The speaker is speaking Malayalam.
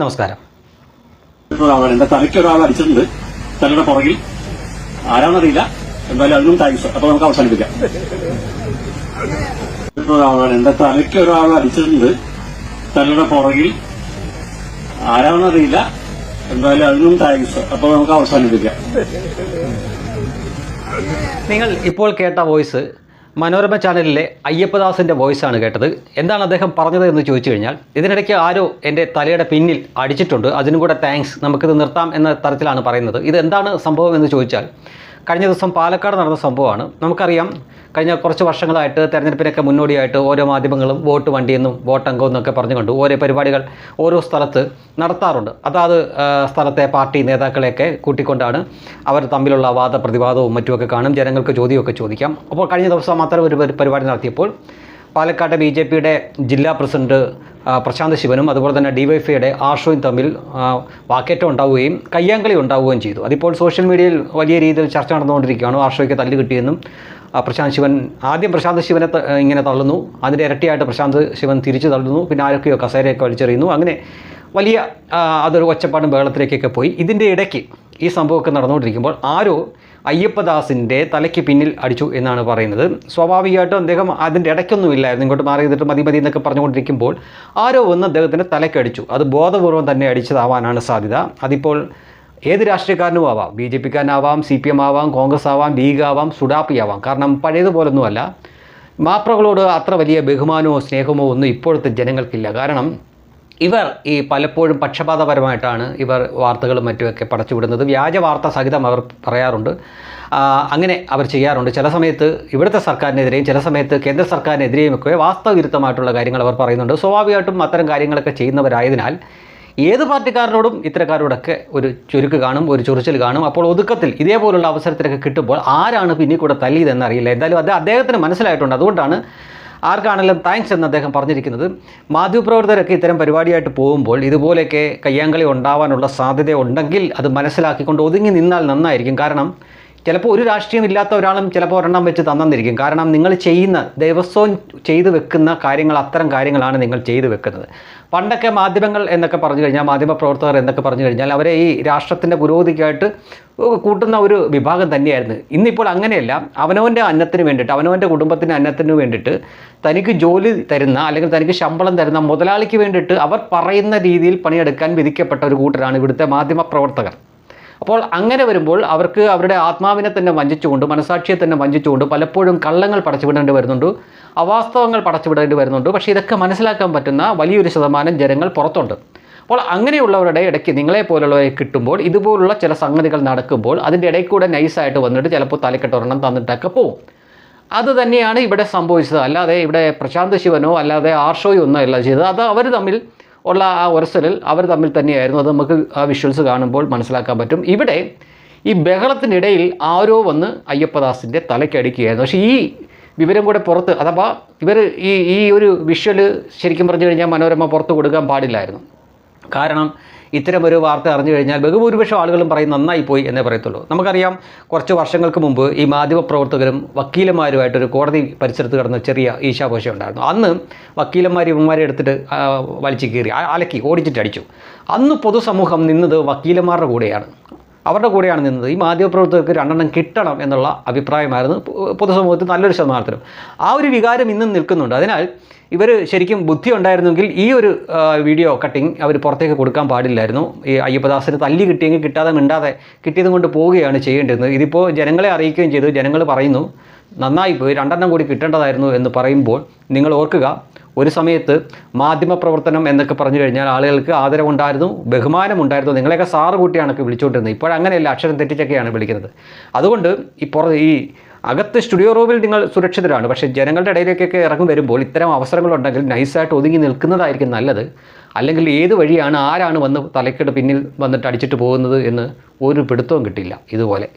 നമസ്കാരം. എന്റെ തലയ്ക്ക് ഒരാൾ അടിച്ചിട്ടുണ്ട്. തലയുടെ പുറകിൽ. ആരാണെന്നറിയില്ല. എന്തായാലും അതിനും താങ്ക്സ് അപ്പൊ നമുക്ക് അവസാനിപ്പിക്കാം. എന്റെ തലയ്ക്ക് ഒരാൾ അടിച്ചിട്ടുണ്ട്. തലയുടെ പുറകിൽ. ആരാണെന്നറിയില്ല. എന്തായാലും അതിനും താങ്ക്സ് അപ്പൊ നമുക്ക് അവസാനിപ്പിക്കാം. നിങ്ങൾ ഇപ്പോൾ കേട്ട വോയിസ് മനോരമ ചാനലിലെ അയ്യപ്പദാസിന്റെ വോയിസാണ് കേട്ടത്. എന്താണ് അദ്ദേഹം പറഞ്ഞത് എന്ന് ചോദിച്ചു കഴിഞ്ഞാൽ ഇതിനിടയ്ക്ക് ആരോ എന്റെ തലയുടെ പിന്നിൽ അടിച്ചിട്ടുണ്ട്. അതിനും കൂടെ താങ്ക്സ് നമുക്കിത് നിർത്താം എന്ന തരത്തിലാണ് പറയുന്നത്. ഇത് എന്താണ് സംഭവം എന്ന് ചോദിച്ചാൽ കഴിഞ്ഞ ദിവസം പാലക്കാട് നടന്ന സംഭവമാണ്. നമുക്കറിയാം കഴിഞ്ഞ കുറച്ച് വർഷങ്ങളായിട്ട് തെരഞ്ഞെടുപ്പിനൊക്കെ മുന്നോടിയായിട്ട് ഓരോ മാധ്യമങ്ങളും വോട്ട് വണ്ടിയെന്നും വോട്ട് അംഗം എന്നൊക്കെ പറഞ്ഞുകൊണ്ട് ഓരോ പരിപാടികൾ ഓരോ സ്ഥലത്ത് നടത്താറുണ്ട്. അതാത് സ്ഥലത്തെ പാർട്ടി നേതാക്കളെയൊക്കെ കൂട്ടിക്കൊണ്ടാണ് അവർ തമ്മിലുള്ള വാദപ്രതിവാദവും മറ്റുമൊക്കെ കാണും. ജനങ്ങൾക്ക് ചോദ്യമൊക്കെ ചോദിക്കാം. അപ്പോൾ കഴിഞ്ഞ ദിവസം അത്തരം ഒരു പരിപാടി നടത്തിയപ്പോൾ പാലക്കാട്ടെ ബി ജെ പിയുടെ ജില്ലാ പ്രസിഡന്റ് പ്രശാന്ത് ശിവനും അതുപോലെ തന്നെ ഡിവൈഫൈയുടെ ആർഷോയും തമ്മിൽ വാക്കേറ്റം ഉണ്ടാവുകയും കയ്യാങ്കളി ഉണ്ടാവുകയും ചെയ്തു. അതിപ്പോൾ സോഷ്യൽ മീഡിയയിൽ വലിയ രീതിയിൽ ചർച്ച നടന്നുകൊണ്ടിരിക്കുകയാണ് ആർഷോയ്ക്ക് തല്ല് കിട്ടിയെന്നും പ്രശാന്ത് ശിവൻ ആദ്യം പ്രശാന്ത് ശിവനെ ഇങ്ങനെ തള്ളുന്നു. അതിന്റെ ഇരട്ടിയായിട്ട് പ്രശാന്ത് ശിവൻ തിരിച്ചു തള്ളുന്നു. പിന്നെ ആരൊക്കെയോ കസേരയൊക്കെ വലിച്ചെറിയുന്നു. അങ്ങനെ വലിയ അതൊരു ഒച്ചപ്പാടും ബഹളത്തിലേക്കൊക്കെ പോയി. ഇതിന്റെ ഇടയ്ക്ക് ഈ സംഭവമൊക്കെ നടന്നുകൊണ്ടിരിക്കുമ്പോൾ ആരോ അയ്യപ്പദാസിന്റെ തലയ്ക്ക് പിന്നിൽ അടിച്ചു എന്നാണ് പറയുന്നത്. സ്വാഭാവികമായിട്ടും അദ്ദേഹം അതിന്റെ ഇടയ്ക്കൊന്നും ഇല്ലായിരുന്നു. ഇങ്ങോട്ട് മാറി ചെയ്തിട്ട് മതി മതി എന്നൊക്കെ പറഞ്ഞുകൊണ്ടിരിക്കുമ്പോൾ ആരോ വന്ന് അദ്ദേഹത്തിന്റെ തലയ്ക്ക് അടിച്ചു. അത് ബോധപൂർവം തന്നെ അടിച്ചതാവാനാണ് സാധ്യത. അതിപ്പോൾ ഏത് രാഷ്ട്രീയക്കാരനും ആവാം. ബി ജെ പിക്കാരനാവാം സി പി എം ആവാം കോൺഗ്രസ് ആവാം ലീഗ് ആവാം സുഡാപ്പി ആവാം. കാരണം പഴയതുപോലൊന്നുമല്ല. മാപ്രകളോട് അത്ര വലിയ ബഹുമാനമോ സ്നേഹമോ ഒന്നും ഇപ്പോഴത്തെ ജനങ്ങൾക്കില്ല. കാരണം ഇവർ ഈ പലപ്പോഴും പക്ഷപാതപരമായിട്ടാണ് ഇവർ വാർത്തകളും മറ്റുമൊക്കെ പടച്ചുവിടുന്നത്. വ്യാജ വാർത്ത സഹിതം അവർ പറയാറുണ്ട്. അങ്ങനെ അവർ ചെയ്യാറുണ്ട്. ചില സമയത്ത് ഇവിടുത്തെ സർക്കാരിനെതിരെയും ചില സമയത്ത് കേന്ദ്ര സർക്കാരിനെതിരെയും ഒക്കെ വാസ്തവവിരുദ്ധമായിട്ടുള്ള കാര്യങ്ങൾ അവർ പറയുന്നുണ്ട്. സ്വാഭാവികമായിട്ടും അത്തരം കാര്യങ്ങളൊക്കെ ചെയ്യുന്നവരായതിനാൽ ഏത് പാർട്ടിക്കാരനോടും ഇത്തരക്കാരോടൊക്കെ ഒരു ചുരുക്ക് കാണും ഒരു ചൊറിച്ചിൽ കാണും. അപ്പോൾ ഒതുക്കത്തിൽ ഇതേപോലുള്ള അവസരത്തിലൊക്കെ കിട്ടുമ്പോൾ ആരാണ് പിന്നിൽ കൂടെ തല്ലിയതെന്ന് അറിയില്ല. എന്തായാലും അത് അദ്ദേഹത്തിന് മനസ്സിലായിട്ടുണ്ട്. അതുകൊണ്ടാണ് ആർക്കാണെങ്കിലും താങ്ക്സ് എന്ന് അദ്ദേഹം പറഞ്ഞിരിക്കുന്നത്. മാധ്യമപ്രവർത്തകരൊക്കെ ഇത്തരം പരിപാടിയായിട്ട് പോകുമ്പോൾ ഇതുപോലെയൊക്കെ കയ്യാങ്കളി ഉണ്ടാവാനുള്ള സാധ്യത ഉണ്ടെങ്കിൽ അത് മനസ്സിലാക്കിക്കൊണ്ട് ഒതുങ്ങി നിന്നാൽ നന്നായിരിക്കും. കാരണം ചിലപ്പോൾ ഒരു രാഷ്ട്രീയം ഇല്ലാത്ത ഒരാളും ചിലപ്പോൾ ഒരെണ്ണം വെച്ച് തന്നിരിക്കും കാരണം നിങ്ങൾ ചെയ്യുന്ന ദിവസവും ചെയ്തു വെക്കുന്ന കാര്യങ്ങൾ അത്തരം കാര്യങ്ങളാണ് നിങ്ങൾ ചെയ്തു വെക്കുന്നത്. പണ്ടൊക്കെ മാധ്യമങ്ങൾ എന്നൊക്കെ പറഞ്ഞു കഴിഞ്ഞാൽ മാധ്യമ പ്രവർത്തകർ എന്നൊക്കെ പറഞ്ഞു കഴിഞ്ഞാൽ അവരെ ഈ രാഷ്ട്രത്തിന്റെ പുരോഗതിക്കായിട്ട് കൂട്ടുന്ന ഒരു വിഭാഗം തന്നെയായിരുന്നു. ഇന്നിപ്പോൾ അങ്ങനെയല്ല. അവനവന്റെ അന്നത്തിന് വേണ്ടിയിട്ട് അവനവന്റെ കുടുംബത്തിന്റെ അന്നത്തിന് വേണ്ടിയിട്ട് തനിക്ക് ജോലി തരുന്ന അല്ലെങ്കിൽ തനിക്ക് ശമ്പളം തരുന്ന മുതലാളിക്ക് വേണ്ടിയിട്ട് അവർ പറയുന്ന രീതിയിൽ പണിയെടുക്കാൻ വിധിക്കപ്പെട്ട ഒരു കൂട്ടരാണ് ഇവിടുത്തെ മാധ്യമ പ്രവർത്തകർ അപ്പോൾ അങ്ങനെ വരുമ്പോൾ അവർക്ക് അവരുടെ ആത്മാവിനെ തന്നെ വഞ്ചിച്ചുകൊണ്ട് മനസാക്ഷിയെ തന്നെ വഞ്ചിച്ചുകൊണ്ട് പലപ്പോഴും കള്ളങ്ങൾ പടച്ചുവിടേണ്ടി വരുന്നുണ്ട് അവാസ്തവങ്ങൾ പടച്ചുവിടേണ്ടി വരുന്നുണ്ട്. പക്ഷേ ഇതൊക്കെ മനസ്സിലാക്കാൻ പറ്റുന്ന വലിയൊരു ശതമാനം ജനങ്ങൾ പുറത്തുണ്ട്. അപ്പോൾ അങ്ങനെയുള്ളവരുടെ ഇടയ്ക്ക് നിങ്ങളെ പോലുള്ളവരെ കിട്ടുമ്പോൾ ഇതുപോലുള്ള ചില സംഗതികൾ നടക്കുമ്പോൾ അതിന്റെ ഇടയിൽ കൂടെ നൈസായിട്ട് വന്നിട്ട് ചിലപ്പോൾ തലക്കെട്ട് ഒരെണ്ണം തന്നിട്ടൊക്കെ പോവും. അത് തന്നെയാണ് ഇവിടെ സംഭവിച്ചത്. അല്ലാതെ ഇവിടെ പ്രശാന്ത് ശിവനോ അല്ലാതെ ആർഷോയോ ഒന്നും അല്ല ചെയ്തത്. അത് അവർ തമ്മിൽ ഉള്ള ആ ഒരസലിൽ അവർ തമ്മിൽ തന്നെയായിരുന്നു. അത് നമുക്ക് ആ വിഷ്വൽസ് കാണുമ്പോൾ മനസ്സിലാക്കാൻ പറ്റും. ഇവിടെ ഈ ബഹളത്തിനിടയിൽ ആരോ വന്ന് അയ്യപ്പദാസിന്റെ തലയ്ക്കടിക്കുകയായിരുന്നു പക്ഷേ ഈ വിവരം കൂടെ പുറത്ത് അഥവാ ഇവർ ഈ ഈ ഒരു വിഷ്വൽ ശരിക്കും പറഞ്ഞു കഴിഞ്ഞാൽ മനോരമ പുറത്ത് കൊടുക്കാൻ പാടില്ലായിരുന്നു. കാരണം ഇത്തരം ഒരു വാർത്ത അറിഞ്ഞു കഴിഞ്ഞാൽ ബഹുഭൂരിപക്ഷം ആളുകളും പറയും നന്നായി പോയി എന്നേ പറയത്തുള്ളൂ. നമുക്കറിയാം കുറച്ച് വർഷങ്ങൾക്ക് മുമ്പ് ഈ മാധ്യമപ്രവർത്തകരും വക്കീലന്മാരുമായിട്ടൊരു കോടതി പരിസരത്ത് കിടന്ന ചെറിയ ഈശാഘോഷം ഉണ്ടായിരുന്നു അന്ന് വക്കീലന്മാർ ഇവന്മാരെ എടുത്തിട്ട് വലിച്ചു കീറി അലക്കി ഓടിച്ചിട്ട് അടിച്ചു അന്ന് പൊതുസമൂഹം നിന്നത് വക്കീലന്മാരുടെ കൂടെയാണ്. അവരുടെ കൂടെയാണ് നിന്നത്. ഈ മാധ്യമപ്രവർത്തകർക്ക് രണ്ടെണ്ണം കിട്ടണം എന്നുള്ള അഭിപ്രായമായിരുന്നു പൊതുസമൂഹത്തിൽ നല്ലൊരു ശതമാനത്തിലും. ആ ഒരു വികാരം ഇന്നും നിൽക്കുന്നുണ്ട്. അതിനാൽ ഇവർ ശരിക്കും ബുദ്ധി ഉണ്ടായിരുന്നെങ്കിൽ ഈ ഒരു വീഡിയോ കട്ടിങ് അവർ പുറത്തേക്ക് കൊടുക്കാൻ പാടില്ലായിരുന്നു. ഈ അയ്യപ്പദാസിന് തല്ലി കിട്ടിയെങ്കിൽ കിട്ടാതെ മിണ്ടാതെ കിട്ടിയതും കൊണ്ട് പോവുകയാണ് ചെയ്യേണ്ടിരുന്നത്. ഇതിപ്പോൾ ജനങ്ങളെ അറിയിക്കുകയും ചെയ്തു. ജനങ്ങൾ പറയുന്നു നന്നായി പോയി. രണ്ടെണ്ണം കൂടി കിട്ടേണ്ടതായിരുന്നു എന്ന് പറയുമ്പോൾ നിങ്ങൾ ഓർക്കുക ഒരു സമയത്ത് മാധ്യമപ്രവർത്തനം എന്നൊക്കെ പറഞ്ഞു കഴിഞ്ഞാൽ ആളുകൾക്ക് ആദരവുണ്ടായിരുന്നു ബഹുമാനമുണ്ടായിരുന്നു. നിങ്ങളെയൊക്കെ സാറ് കൂട്ടിയാണൊക്കെ വിളിച്ചുകൊണ്ടിരുന്നത് ഇപ്പോഴങ്ങനെയല്ല അക്ഷരം തെറ്റിച്ചൊക്കെയാണ് വിളിക്കുന്നത്. അതുകൊണ്ട് പുറ ഈ അകത്ത് സ്റ്റുഡിയോ റൂമിൽ നിങ്ങൾ സുരക്ഷിതരാണ്. പക്ഷേ ജനങ്ങളുടെ ഇടയിലേക്കൊക്കെ ഇറങ്ങി വരുമ്പോൾ ഇത്തരം അവസരങ്ങളുണ്ടെങ്കിൽ നൈസായിട്ട് ഒതുങ്ങി നിൽക്കുന്നതായിരിക്കും നല്ലത്. അല്ലെങ്കിൽ ഏത് വഴിയാണ് ആരാണ് വന്ന് തലക്കെട്ട് പിന്നിൽ വന്നിട്ട് അടിച്ചിട്ട് പോകുന്നത് എന്ന് ഒരു പിടുത്തവും കിട്ടില്ല ഇതുപോലെ.